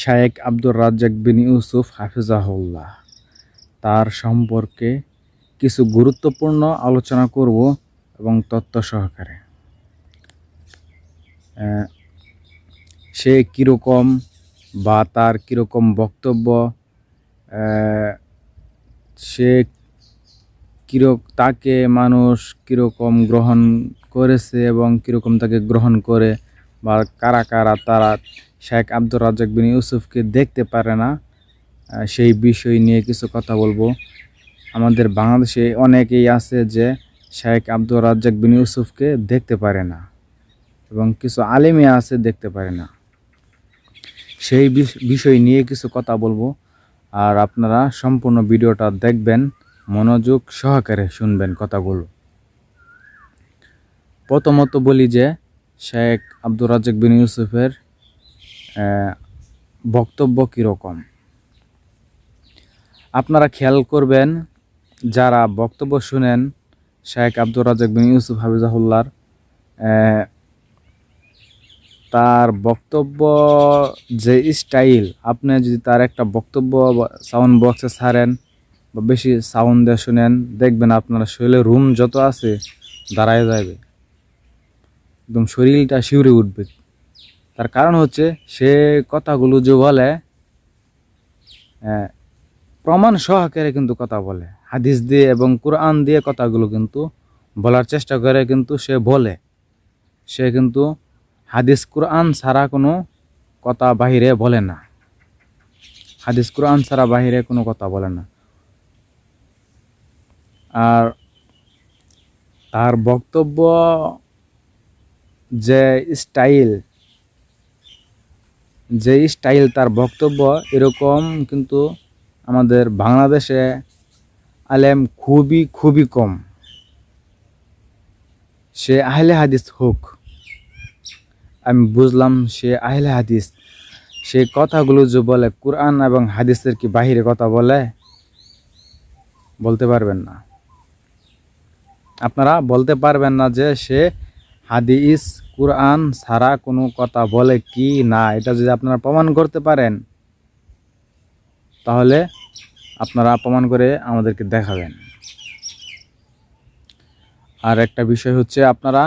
শায়েক আব্দুর রাজ্জাক বিন ইউসুফ হাফিজাহুল্লাহ। তার সম্পর্কে কিছু গুরুত্বপূর্ণ আলোচনা করব এবং তত্ত্ব সহকারে। সে কীরকম বা তার কীরকম বক্তব্য সে কিরক, তাকে মানুষ কীরকম গ্রহণ করেছে এবং কীরকম তাকে গ্রহণ করে বা কারা কারা তারা শেখ আব্দুর রাজ্জাক বিন ইউসুফকে দেখতে পারে না সেই বিষয় নিয়ে কিছু কথা বলব। আমাদের বাংলাদেশে অনেকেই আছে যে শেখ আব্দুর রাজ্জাক বিন ইউসুফকে দেখতে পারে না এবং কিছু আলেমিয়া আছে দেখতে পারে না। সেই বিষ- বিষয় নিয়ে কিছু কথা বলব আর আপনারা সম্পূর্ণ ভিডিওটা দেখবেন, মনোযোগ সহকারে শুনবেন কথাগুলো। প্রথমত বলি যে শেখ আব্দুর রাজ্জাক বিন ইউসুফের বক্তব্য কীরকম? আপনারা খেয়াল করবেন, যারা বক্তব্য শুনেন, শেখ আব্দুর রাজ্জাক বিন ইউসুফ হাফিজাহুল্লার তার বক্তব্য যে স্টাইল, আপনি যদি তার একটা বক্তব্য সাউন্ড বক্সে ছাড়েন বা বেশি সাউন্ড দিয়ে শুনেন, দেখবেন আপনার শরীরে রুম যত আছে দাঁড়ায় যাবে। একদম শরীরটা শিউরে উঠবে। তার কারণ হচ্ছে সে কথাগুলো যে বলে প্রমাণ সহকারে কিন্তু কথা বলে। হাদিস দিয়ে এবং কোরআন দিয়ে কথাগুলো কিন্তু বলার চেষ্টা করে কিন্তু সে বলে। সে কিন্তু হাদিস কোরআন ছাড়া কোনো কথা বাহিরে বলে না। হাদিস কোরআন ছাড়া বাহিরে কোনো কথা বলে না। আর তার বক্তব্য যে স্টাইল যে স্টাইল তার বক্তব্য এরকম কিন্তু আমাদের বাংলাদেশে আলেম খুবই খুবই কম। সে আহলে হাদিস হোক, আমি বুঝলাম সে আহলে হাদিস, সে কথাগুলো যে বলে, কোরআন এবং হাদিসের কি বাহিরে কথা বলে, বলতে পারবেন না। আপনারা বলতে পারবেন না যে সে হাদিস, কোরআন ছাড়া কোনো কথা বলে কি না? এটা যদি আপনারা প্রমাণ করতে পারেন, তাহলে আপনারা প্রমাণ করে আমাদেরকে দেখাবেন। আর একটা বিষয় হচ্ছে আপনারা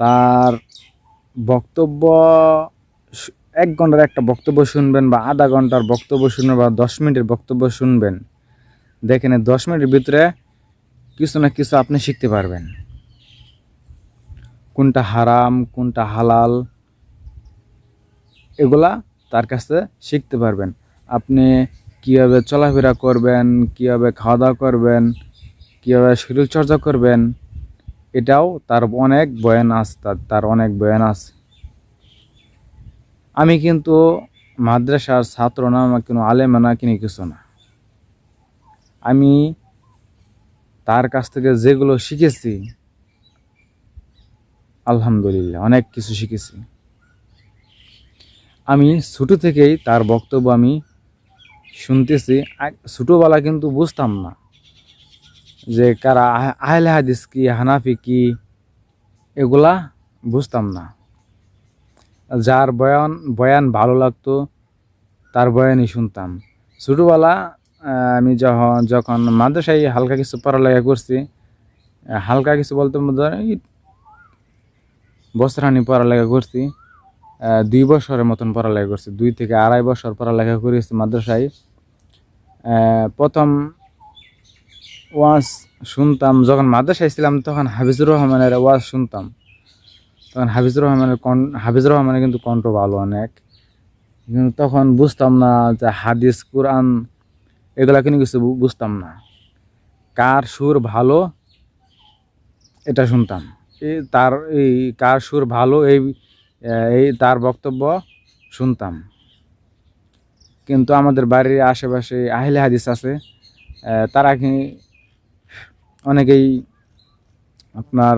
তার বক্তব্য, এক ঘণ্টার একটা বক্তব্য শুনবেন বা আধা ঘণ্টার বক্তব্য শুনবেন বা দশ মিনিটের বক্তব্য শুনবেন। দেখেন দশ মিনিটের ভিতরে কিছু না কিছু আপনি শিখতে পারবেন। কোনটা হারাম, কোনটা হালাল, এগুলা তার কাছে শিখতে পারবেন। আপনি কীভাবে চলাফেরা করবেন, কীভাবে খাওয়া দাওয়া করবেন, কীভাবে শরীরচর্চা করবেন, এটাও তার অনেক বয়ান আছে তার অনেক বয়ান আছে। আমি কিন্তু মাদ্রাসার ছাত্র না, আমার কোনো আলেমা না, কিনে কিছু না। আমি তার কাছ থেকে যেগুলো শিখেছি আলহামদুলিল্লাহ, অনেক কিছু শিখেছি। আমি ছোটো থেকেই তার বক্তব্য আমি শুনতেছি। ছোটোবেলা কিন্তু বুঝতাম না যে কারা আহ- আহলে হাদিস কি, হানাফি কি, এগুলা বুঝতাম না। যার বয়ান বয়ান ভালো লাগতো, তার বয়ানই শুনতাম। ছোটোবেলা আমি যখন যখন মাদ্রাসায় হালকা কিছু পড়ালেখা করছি, হালকা কিছু বলতে বছরানি পড়ালেখা করছি দুই বছরের মতন পড়ালেখা করছি, দুই থেকে আড়াই বছর পড়ালেখা করেছি মাদ্রাসায়। প্রথম ওয়াজ শুনতাম, যখন মাদ্রাসায় ছিলাম তখন হাফিজুর রহমানের ওয়াজ শুনতাম। তখন হাফিজুর রহমানের কন, হাফিজুর রহমানের কিন্তু কণ্ঠ ভালো অনেক। কিন্তু তখন বুঝতাম না যে হাদিস, কোরআন এগুলা কিন্তু কিছু বুঝতাম না। কার সুর ভালো, এটা শুনতাম। তার এই কার সুর ভালো এই এই তার বক্তব্য শুনতাম। কিন্তু আমাদের বাড়ির আশেপাশে আহিলে হাদিস আছে তারা কি অনেকেই আপনার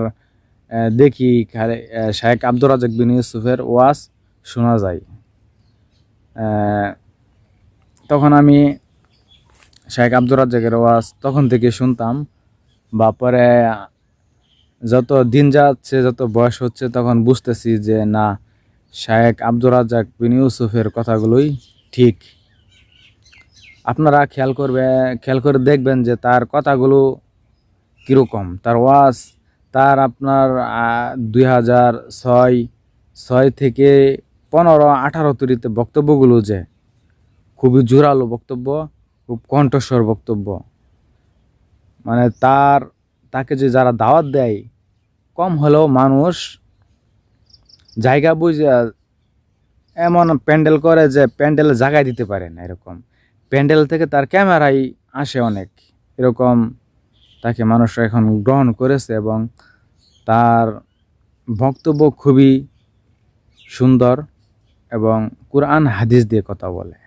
দেখি শায়েখ আব্দুর রাজাক বিন ইউসুফের ওয়াজ শোনা যায়। তখন আমি শেখ আব্দুর রাজ্জাকের ওয়াজ তখন থেকে শুনতাম, বা পরে যত দিন যাচ্ছে, যত বয়স হচ্ছে, তখন বুঝতেছি যে না শায়েখ আব্দুর রাজ্জাক বিন ইউসুফের কথাগুলোই ঠিক। আপনারা খেয়াল করবে, খেয়াল করে দেখবেন যে তার কথাগুলো কীরকম। তার ওয়াজ, তার আপনার দুই হাজার ছয় ছয় থেকে পনেরো, আঠারো তরিতে বক্তব্যগুলো যে খুবই জোরালো বক্তব্য, খুব কণ্ঠস্বর বক্তব্য। মানে তার তাকে যে যারা দাওয়াত দেয়, কম হলেও মানুষ জায়গা বুঝে এমন প্যান্ডেল করে যে প্যান্ডেলে জায়গায় দিতে পারে না এরকম। প্যান্ডেল থেকে তার ক্যামেরাই আসে অনেক। এরকম তাকে মানুষ এখন গ্রহণ করেছে এবং তার বক্তব্য খুবই সুন্দর এবং কোরআন হাদিস দিয়ে কথা বলে।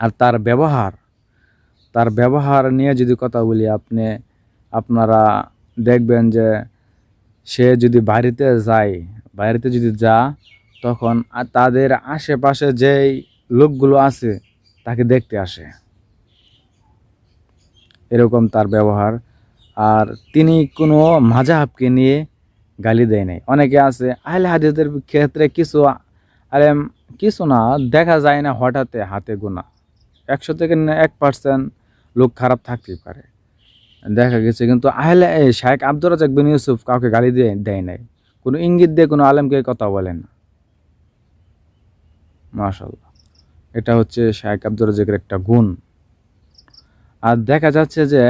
আর তার ব্যবহার তার ব্যবহার নিয়ে যদি কথা বলি, আপনি আপনারা দেখবেন যে সে যদি বাড়িতে যায়, বাড়িতে যদি যা, তখন আর তাদের আশেপাশে যেই লোকগুলো আছে, তাকে দেখতে আসে। এরকম তার ব্যবহার। আর তিনি কোনো মাজাহাবকে নিয়ে গালি দেয় নাই। অনেকে আছে, আহলে হাদিসের ক্ষেত্রে কিছু আলেম কিছু না, দেখা যায় না হঠাৎ হাতে গোনা। একশো থেকে এক পার্সেন্ট লোক খারাপ থাকতেই পারে। দেখা গেছে, কিন্তু আহলে শাহেক আব্দুর রাজাক বিন ইউসুফ কাউকে গালি দিয়ে দেয় নাই। কোনো ইঙ্গিত দিয়ে কোনো আলেমকে কথা বলে না। মাশাল্লাহ এটা হচ্ছে শাহেক আব্দুর রাজাকের একটা গুণ। আর দেখা যাচ্ছে যে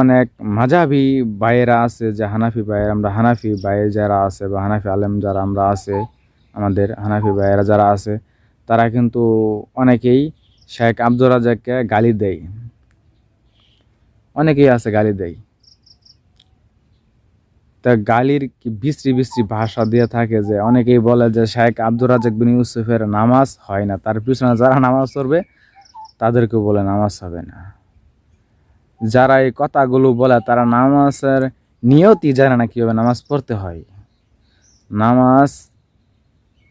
অনেক মাঝাবি বাইরা আছে যে হানাফি বাইর আমরা হানাফি বাইরে যারা আছে বা হানাফি আলেম যারা আমরা আছে, আমাদের হানাফি বাইরা যারা আছে, তারা কিন্তু অনেকেই শেখ আব্দুর রাজাককে গালি দেয়। অনেকেই আছে গালি দেয়। তা গালির কি বিশ্রী বিশ্রী ভাষা দিয়ে থাকে যে অনেকেই বলে যে শেখ আব্দুর রাজাক বিন ইউসুফের নামাজ হয় না। তার পিছনে যারা নামাজ পড়বে তাদেরকে বলে নামাজ হবে না। যারা এই কথাগুলো বলে, তারা নামাজের নিয়তি জানে না কীভাবে নামাজ পড়তে হয়। নামাজ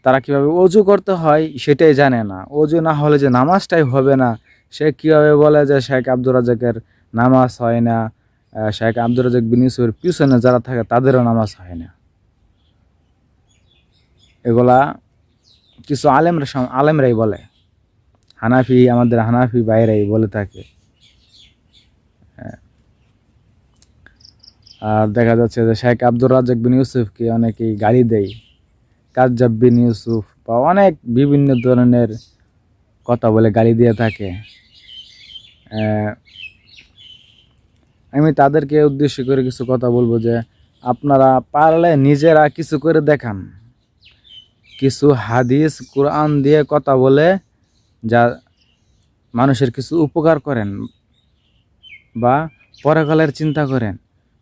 তারা কীভাবে অজু করতে হয়, সেটাই জানে না। অজু না হলে যে নামাজটাই হবে না, সে কীভাবে বলে যে শেখ আব্দুর রাজাকের নামাজ হয় না শেখ আব্দুর রাজাক বিনিসুর পিছনে যারা থাকে তাদেরও নামাজ হয় না। এগুলা কিছু আলেমরা আলেমরাই বলে। হানাফি আমাদের হানাফি বাইরেই বলে থাকে। আর দেখা যাচ্ছে যে শেখ আব্দুর রাজাক বিন ইউসুফকে অনেকেই গালি দেয়। কাজ্জাব বিন ইউসুফ বা অনেক বিভিন্ন ধরনের কথা বলে গালি দিয়ে থাকে। আমি তাদেরকে উদ্দেশ্য করে কিছু কথা বলব যে, আপনারা পারলে নিজেরা কিছু করে দেখান। কিছু হাদিস, কোরআন দিয়ে কথা বলে যা মানুষের কিছু উপকার করেন বা পরকালের চিন্তা করেন,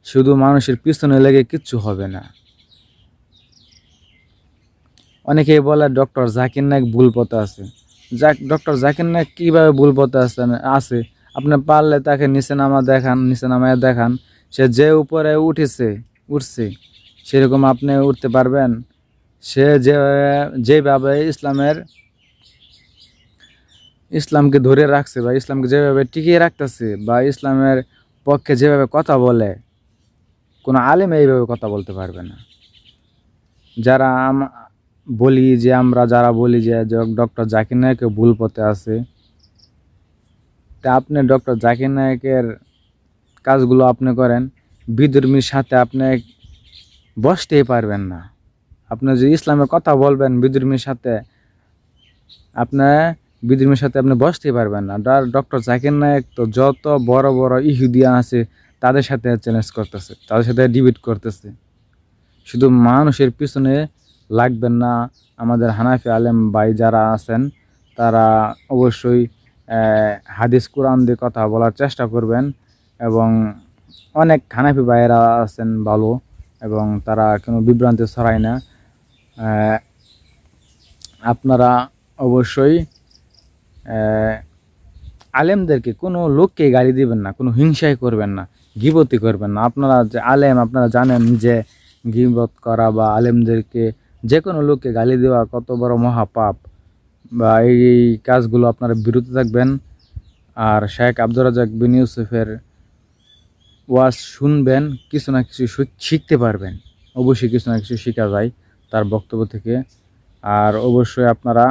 শুধু মানুষের পিছনে লেগে কিচ্ছু হবে না। অনেকেই বলে, ডক্টর জাকির নায়ক ভুল পথে আছে। ডক্টর জাকির নায়ক কীভাবে ভুল পথে আছে আছে? আপনি পারলে তাকে নিচে নামা দেখান, নিচে নামায় দেখান। সে যে উপরে উঠেছে, উঠছে, সেরকম আপনি উঠতে পারবেন। সে যে, যেভাবে ইসলামের, ইসলামকে ধরে রাখছে বা ইসলামকে যেভাবে টিকিয়ে রাখতেছে বা ইসলামের পক্ষে যেভাবে কথা বলে, কোনো আলেম এইভাবে কথা বলতে পারবে না। যারা বলি যে, আমরা যারা বলি যে ডক্টর জাকির নায়কে ভুল পথে আছে তা আপনি ডক্টর জাকির নায়কের কাজগুলো আপনি করেন বিধর্মীর সাথে আপনি বসতেই পারবেন না। আপনি যে ইসলামের কথা বলবেন বিধর্মীর সাথে, আপনি বিধর্মীর সাথে আপনি বসতেই পারবেন না। ডক্টর জাকির নায়ক তো যত বড় বড় ইহুদিয়া আছে, তাদের সাথে চ্যালেঞ্জ করতেছে, তাদের সাথে ডিবেট করতেছে। শুধু মানুষের পিছনে লাগবেন না, আমাদের হানাফি আলেম ভাই যারা আছেন, তারা অবশ্যই হাদিস কোরআন দিয়ে কথা বলার চেষ্টা করবেন এবং অনেক হানাফি ভাইয়েরা আছেন ভালো এবং তারা কোনো বিভ্রান্তি ছড়ায় না। আপনারা অবশ্যই আলেমদেরকে কোনো লোককে গালি দিবেন না, কোনো হিংসাই করবেন না গিবতি করবেন না। আপনারা যে আলেম, আপনারা জানেন যে গিবত করা বা আলেমদেরকে যে কোনো লোককে গালি দেওয়া কত বড় মহাপাপ। বা এই কাজগুলো আপনারা বিরত থাকবেন। আর শেখ আব্দুর রাজাক বিন ইউসুফের ওয়াজ শুনবেন, কিছু না কিছু শিখতে পারবেন। অবশ্যই কিছু না কিছু শেখা যায় তার বক্তব্য থেকে। আর অবশ্যই আপনারা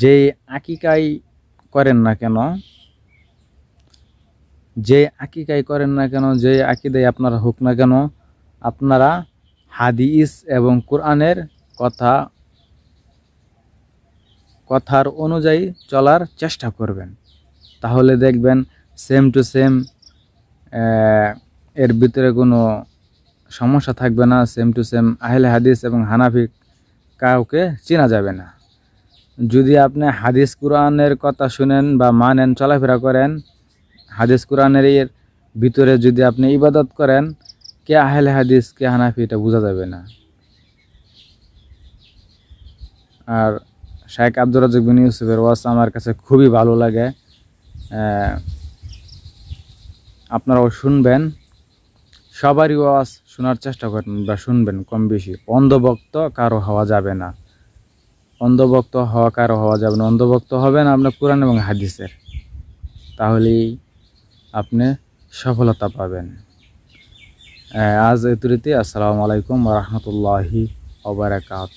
যেই আকিকাই করেন না কেন যে আকিকাই করেন না কেন যে আকিদাই আপনারা হোক না কেন, আপনারা হাদিস এবং কোরআনের কথা, কথার অনুযায়ী চলার চেষ্টা করবেন। তাহলে দেখবেন সেম টু সেম এর ভিতরে কোনো সমস্যা থাকবে না। সেম টু সেম আহলে হাদিস এবং হানাফি কাউকে চেনা যাবে না। যদি আপনি হাদিস কোরআনের কথা শুনেন বা মানেন, চলাফেরা করেন, হাদিস কোরআনের এর ভিতরে যদি আপনি ইবাদত করেন, কে আহলে হাদিস, কে হানাফি, এটা বোঝা যাবে না। আর শাহেখ আব্দুর রাজাক বিন ইউসুফের ওয়াজ আমার কাছে খুবই ভালো লাগে। আপনারাও শুনবেন। সবারই ওয়াজ শোনার চেষ্টা করবেন বা শুনবেন কম বেশি। অন্ধভক্ত কারও হওয়া যাবে না। অন্ধভক্ত হওয়া কারও হওয়া যাবে না। অন্ধভক্ত হবেন আপনার কোরআন এবং হাদিসের। তাহলেই আপনি সফলতা পাবেন। আজ এতুরিতে আসসালামু আলাইকুম রহমতুল্লাহি ওবরাকাত